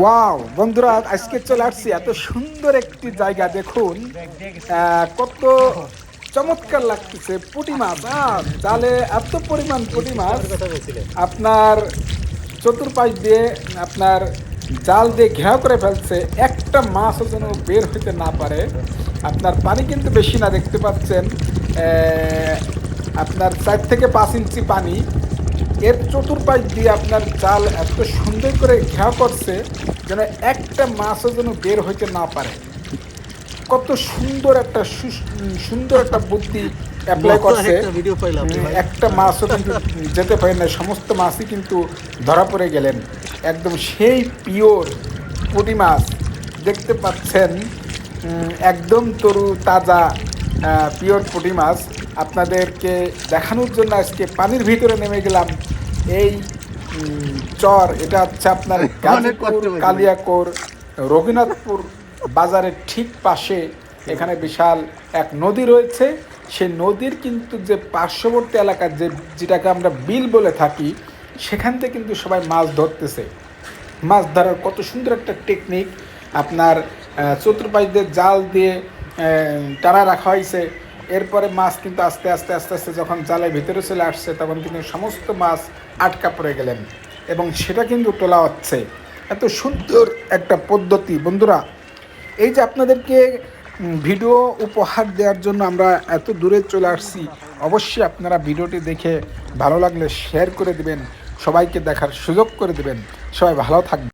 Wow বন্ধুরা, আজকে চলে আসছি এত সুন্দর একটি জায়গা দেখুন। কত চমৎকার লাগতেছে পুঁটি মাছ। জালে এত পরিমাণ পুঁটি মাছ। আপনার চতুর্পাশ দিয়ে আপনার জাল দিয়ে ঘেরাও করে ফেলছে। একটা মাছও যেন বের হইতে না পারে। আপনার পানি কিন্তু বেশি না দেখতে পাচ্ছেন। আপনার চার থেকে পাঁচ ইঞ্চি পানি। এর চতুর্পাশ দিয়ে আপনার জাল এত সুন্দর করে ঘেরাও করছে যেন একটা মাছও যেন বের হইতে না পারে। কত সুন্দর একটা সুন্দর একটা বুদ্ধি অ্যাপ্লাই করছে। একটা মাছও কিন্তু যেতে পারে না সমস্ত মাছই কিন্তু ধরা পড়ে গেলেন। একদম সেই পিওর পুঁটি মাছ। দেখতে পাচ্ছেন একদম তরু তাজা। পিওর পুঁটি মাছ। আপনাদেরকে দেখানোর জন্য আজকে পানির ভিতরে নেমে গেলাম। এই চর এটা হচ্ছে আপনার গাজীপুর কালিয়াকোর রঘুনাথপুর বাজারের ঠিক পাশে। এখানে বিশাল এক নদী রয়েছে। সেই নদীর কিন্তু যে পার্শ্ববর্তী এলাকা যে যেটাকে আমরা বিল বলে থাকি সেখান থেকে কিন্তু সবাই মাছ ধরতেছে। মাছ ধরার কত সুন্দর একটা টেকনিক আপনার আহ, চতুর্পাশ দিয়ে জাল দিয়ে টানা রাখা হয়েছে। এরপরে মাছ কিন্তু আস্তে আস্তে আস্তে আস্তে যখন জালের ভিতরে চলে আসছে, তখন কিন্তু সমস্ত মাছ আটকা পড়ে গেলেন এবং সেটা কিন্তু তোলা হচ্ছে। এত সুন্দর একটা পদ্ধতি। বন্ধুরা, এই যে আপনাদেরকে ভিডিও উপহার দেওয়ার জন্য আমরা এত দূরে চলে আসছি, অবশ্যই আপনারা ভিডিওটি দেখে ভালো লাগলে শেয়ার করে দিবেন, সবাইকে দেখার সুযোগ করে দেবেন। সবাই ভালো থাকবেন।